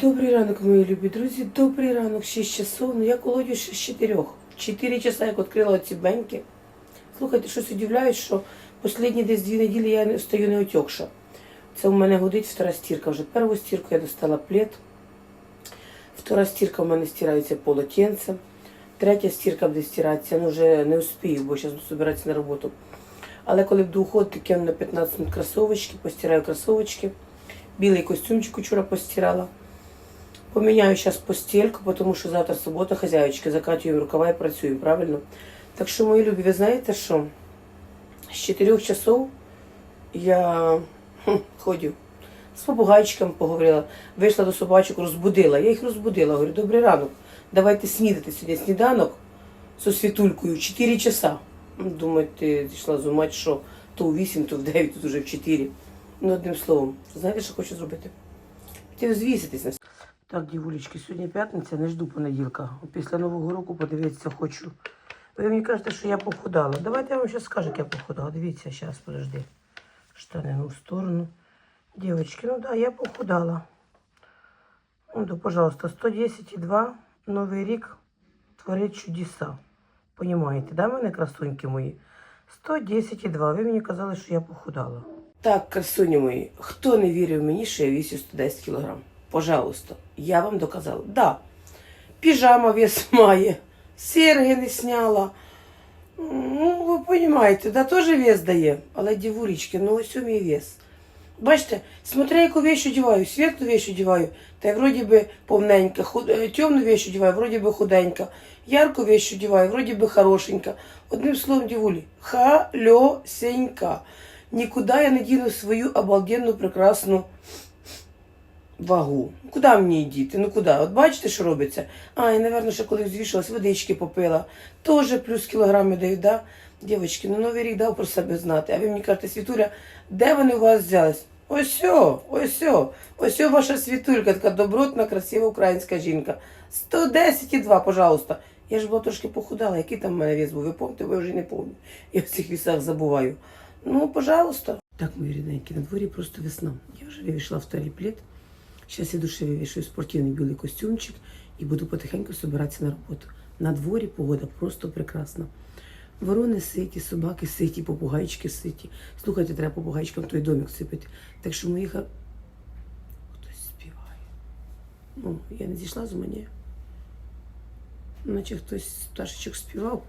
Добрий ранок, мої любі друзі. Добрий ранок, 6 часов. Ну я колодю ще з 4. 4 часа, як відкрила оці беньки. Слухайте, щось удивляють, що останні десь дві неділі я не стою не отекша. Це у мене годить втора стірка. Вже першу стірку я достала плед. Втора стірка в мене стирається полотенце. Третя стірка буде стиратися, ну вже не успію, бо зараз буду збиратися на роботу. Але коли буду уходити, кину на 15 минут кросовочки, постираю кросовочки. Білий костюмчик вчора постирала. Поміняю зараз постельку, тому що завтра субота, хазяїчки, закатуємо рукава і працюємо, правильно? Так що, мої любі, ви знаєте що? З 4 часов я хм, ходю. З попугайчиком поговорила, вийшла до собачок, розбудила. Я їх розбудила. Говорю, добрий ранок. Давайте снідати сьогодні сніданок зі світулькою 4 часа. Думаю, ти зійшла з ума, що то у 8, то в 9, тут уже в 4. Ну, одним словом, знаєте, що хочу зробити? Піти звіситися. Так, дівулечки, сьогодні п'ятниця, не жду понеділка. Після Нового року подивитися хочу. Ви мені кажете, що я похудала. Давайте я вам зараз скажу, як я похудала. Дивіться, зараз, подожди. Штани ну, в сторону. Дівчатки, ну да, я похудала. Ну, да, пожалуйста, 110,2, Новий рік творить чудеса. Понімаєте, да, мене красуньки мої? 110,2. Ви мені казали, що я похудала. Так, красуні мої, хто не вірив мені, що я вісю 110 кілограм? Пожалуйста, я вам доказала. Да, піжама вес має, серги не сняла. Ну, ви розумієте, да, теж вес дає. Але дівулечки, ну ось у мій вес. Бачите, смотря яку вещь одіваю, світлу вещь одіваю, та й вроді би повненька, е, темну вещь одіваю, вроді би худенька, ярку вещь одіваю, вроді би хорошенька. Одним словом, дівулі, хальосенька. Нікуди я не діну свою обалденну, прекрасну вагу. Куди мені діти? Ну куди? От бачите, що робиться? А, і, напевно, ще коли звішалась, водички попила. Тоже плюс кілограми дають, да? Дівчатки, ну новий рік дав про себе знати. А ви мені кажете, Світуля, де вони у вас взялись? Ось о, ось о, ось ваша світулька, така добротна, красива українська жінка. 110,2, пожалуйста. Я ж була трошки похудала, який там в мене вес був, ви помните, бо я вже не пам'ятаю. Я в цих вісах забуваю. Ну, пожалуйста. Так, мої рідненькі, на дворі просто весна. Я вже вивішла вторий плед. Зараз я душі вивішую спортивний білий костюмчик і буду потихеньку збиратися на роботу. На дворі погода просто прекрасна. Ворони ситі, собаки ситі, попугайчики ситі. Слухайте, треба попугайчикам той домик сипати. Так що моїх... Хтось співає. Ну, я не зійшла з мене. Наче хтось пташечок співав.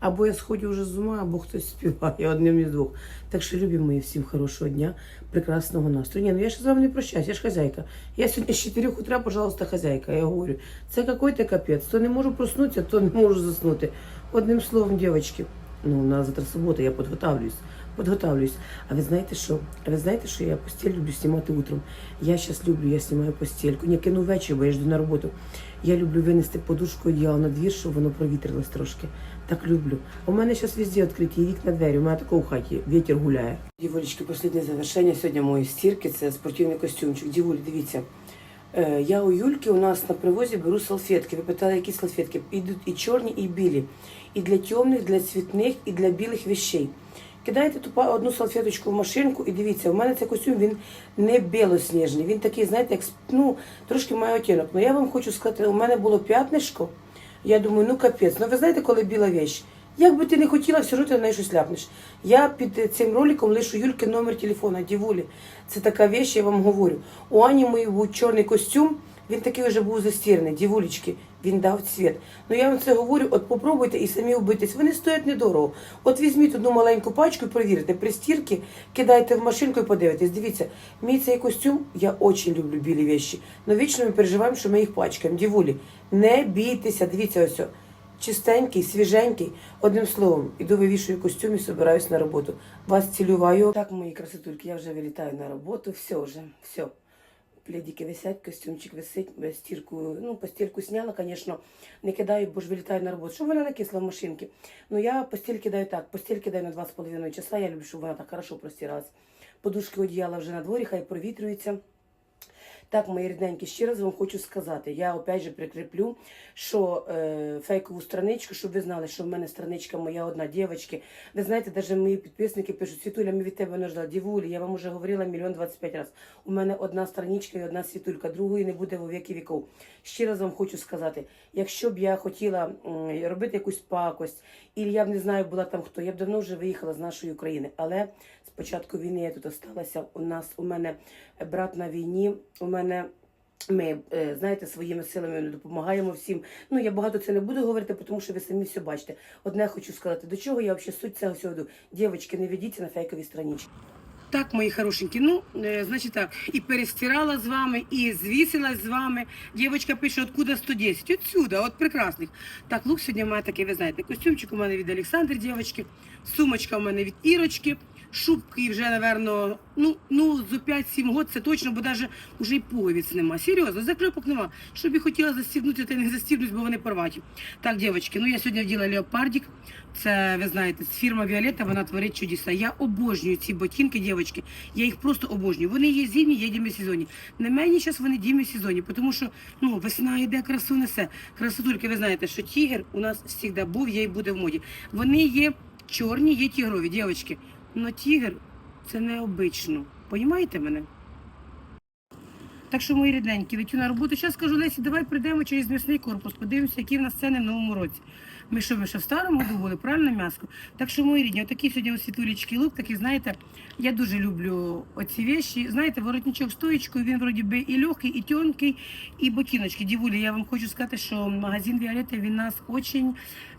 Або я сходжу вже з ума, або хтось співає одним із двох. Так що любі мої всім хорошого дня, прекрасного настрою. Ні, ну я ж з вами не прощаюсь, я ж хазяйка. Я сьогодні з 4 утра, пожалуйста, хазяйка. Я говорю, це какой-то капець. То не можу проснутися, то не можу заснути. Одним словом, дівчатки, ну, у нас завтра субота, я підготовлююсь. Підготовлююсь. А ви знаєте що? А ви знаєте, що я постіль люблю знімати утром? Я зараз люблю, я знімаю постільку. Не кину ввечері, бо я жду на роботу. Я люблю винести подушку одіяло на двір, щоб воно провітрилось трошки. Так люблю. У мене зараз везде відкриті вікна двері. У мене такого в хаті вітер гуляє. Діволічки, останнє завершення сьогодні моєї стірки. Це спортивний костюмчик. Діволі, дивіться. Е, Я у Юльки у нас на привозі беру салфетки. Ви питали, які салфетки? Ідуть і чорні, і білі. І для темних, для цвітних, і для білих вещей. Кидаєте ту па- одну салфеточку в машинку і дивіться, у мене цей костюм він не білосніжний. Він такий, знаєте, як ну, трошки має оттінок. Ну я вам хочу сказати, у мене було п'ятнишко. Я думаю, ну капець. Ну ви знаєте, коли біла вещь? Як би ти не хотіла, все одно ти на неї щось ляпнеш. Я під е, цим роликом лишу Юльки номер телефона, дівулі. Це така вещь, я вам говорю. У Ані мій був чорний костюм, він такий вже був застірний, дівулечки, він дав цвіт. Ну я вам це говорю, от попробуйте і самі вбитись. Вони стоять недорого. От візьміть одну маленьку пачку і провірте, при кидайте в машинку і подивитесь. Дивіться, мій цей костюм, я дуже люблю білі вещі. Но вічно ми переживаємо, що ми їх пачкаємо. Дівулі, не бійтеся, дивіться ось. Чистенький, свіженький. Одним словом, іду вивішую костюм і собираюсь на роботу. Вас цілюваю. Так, мої красотульки, я вже вилітаю на роботу. Все вже, все. Пледики висять, костюмчик висить, я стірку, ну, постільку сняла, звісно, не кидаю, бо ж вилітаю на роботу. Щоб вона накисла в машинці. Ну, я постіль кидаю так, постіль кидаю на 2,5 часа, я люблю, щоб вона так хорошо простиралась. Подушки одіяла вже на дворі, хай провітрюється. Так, мої рідненькі, ще раз вам хочу сказати. Я опять же прикріплю, що е, фейкову страничку, щоб ви знали, що в мене страничка моя одна дівчатки. Ви знаєте, навіть мої підписники пишуть, Світуля, ми від тебе не ждали. Дівулі, я вам уже говорила мільйон двадцять п'ять разів. У мене одна страничка і одна світулька, другої не буде во віки віков. Ще раз вам хочу сказати, якщо б я хотіла м, робити якусь пакость, і я б не знаю, була там хто, я б давно вже виїхала з нашої України. Але з початку війни я тут осталася. У нас у мене брат на війні, у мене. Ми, е, знаєте, своїми силами допомагаємо всім. Ну, я багато це не буду говорити, тому що ви самі все бачите. Одне хочу сказати, до чого я взагалі суть цього всього. Дівчатки, не ведіться на фейкові странички. Так, мої хорошенькі, ну, е, значить так, і перестирала з вами, і звісилась з вами. Дівчинка пише, откуда 110? Отсюда, от прекрасних. Так, лук сьогодні мене такий, ви знаєте, костюмчик у мене від Олександри, дівчатки, сумочка у мене від Ірочки, шубки вже, напевно, ну, ну, за 5-7 років це точно, бо навіть вже і пуговиць нема. Серйозно, заклепок нема. Щоб я хотіла застібнути, та не застібнуть, бо вони порваті. Так, дівчатки, ну я сьогодні вділа леопардик. Це, ви знаєте, фірма Віолетта, вона творить чудеса. Я обожнюю ці ботинки, дівчатки. Я їх просто обожнюю. Вони є зимні, є демісезонні. На мені зараз вони демісезонні, тому що ну, весна йде, красу несе. Красотульки, ви знаєте, що тігр у нас завжди був, є і буде в моді. Вони є чорні, є тігрові, дівчатки. Но тігр це необично. Понімаєте мене? Так що, мої рідненькі, летю на роботу. Зараз скажу, Лесі, давай прийдемо через м'ясний корпус, подивимося, які в нас ціни в новому році. Ми що, ми ще в старому году правильно м'яско? Так що, мої рідні, отакі сьогодні ось світулечки лук, такі, знаєте, я дуже люблю оці вещі. Знаєте, воротничок стоїчкою, він вроді би і легкий, і тонкий, і ботиночки. Дівулі, я вам хочу сказати, що магазин Віолетта, він нас очень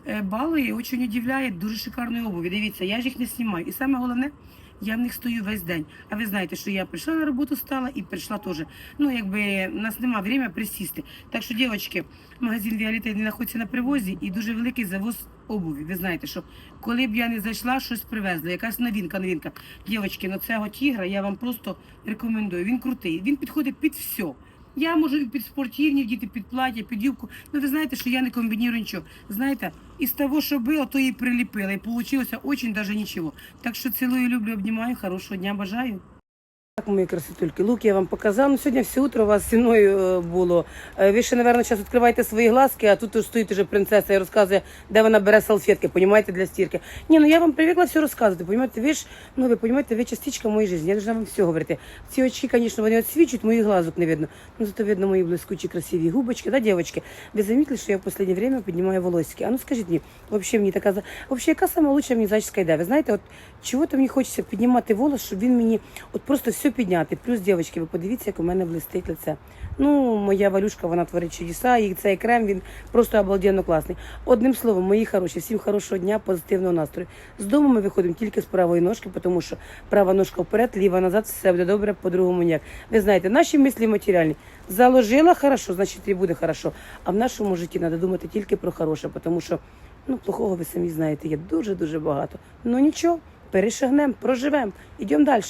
е, балує, очень удивляє дуже шикарною обуві. Дивіться, я ж їх не знімаю. І саме головне, я в них стою весь день. А ви знаєте, що я прийшла на роботу, стала і прийшла теж. Ну, якби у нас немає время присісти. Так що, дівчатки, магазин Віоліта знаходиться на привозі і дуже великий завоз обуві. Ви знаєте, що коли б я не зайшла, щось привезли, якась новинка, новинка. Дівчатки, ну цього тігра я вам просто рекомендую. Він крутий, він підходить під все. Я можу під спортивні вдіти, під плаття, під юбку. Ну ви знаєте, що я не комбінірую нічого. Знаєте, із того, що було, то і приліпила. І вийшло дуже даже нічого. Так що цілую, люблю, обнімаю. Хорошого дня бажаю. Так, мої красотульки, лук я вам показав. Ну, сьогодні все утро у вас зі мною е, було. Е, Ви ще, напевно, зараз відкриваєте свої глазки, а тут стоїть уже принцеса і розказує, де вона бере салфетки, понімаєте, для стірки. Ні, ну я вам привикла все розказувати, понімаєте, ви ж, ну ви понімаєте, ви частичка моєї житті, я должна вам все говорити. Ці очі, звісно, вони відсвічують, моїх глазок не видно. Ну, зато видно мої блискучі, красиві губочки, да, дівчатки? Ви замітили, що я в останнє время піднімаю волосики? А ну скажіть мені, взагалі мені така, вообще, яка лучша мені зачіска йде? Ви знаєте, от чого-то мені хочеться піднімати волос, щоб він мені от просто все підняти. Плюс, дівчатки, ви подивіться, як у мене блистить лице. Ну, моя валюшка, вона творить чудеса, і цей крем, він просто обалденно класний. Одним словом, мої хороші, всім хорошого дня, позитивного настрою. З дому ми виходимо тільки з правої ножки, тому що права ножка вперед, ліва назад, все буде добре, по-другому ніяк. Ви знаєте, наші мислі матеріальні. Заложила хорошо, значить і буде хорошо. А в нашому житті треба думати тільки про хороше, тому що ну, плохого ви самі знаєте, є дуже-дуже багато. Ну нічого, перешагнемо, проживемо, йдемо далі.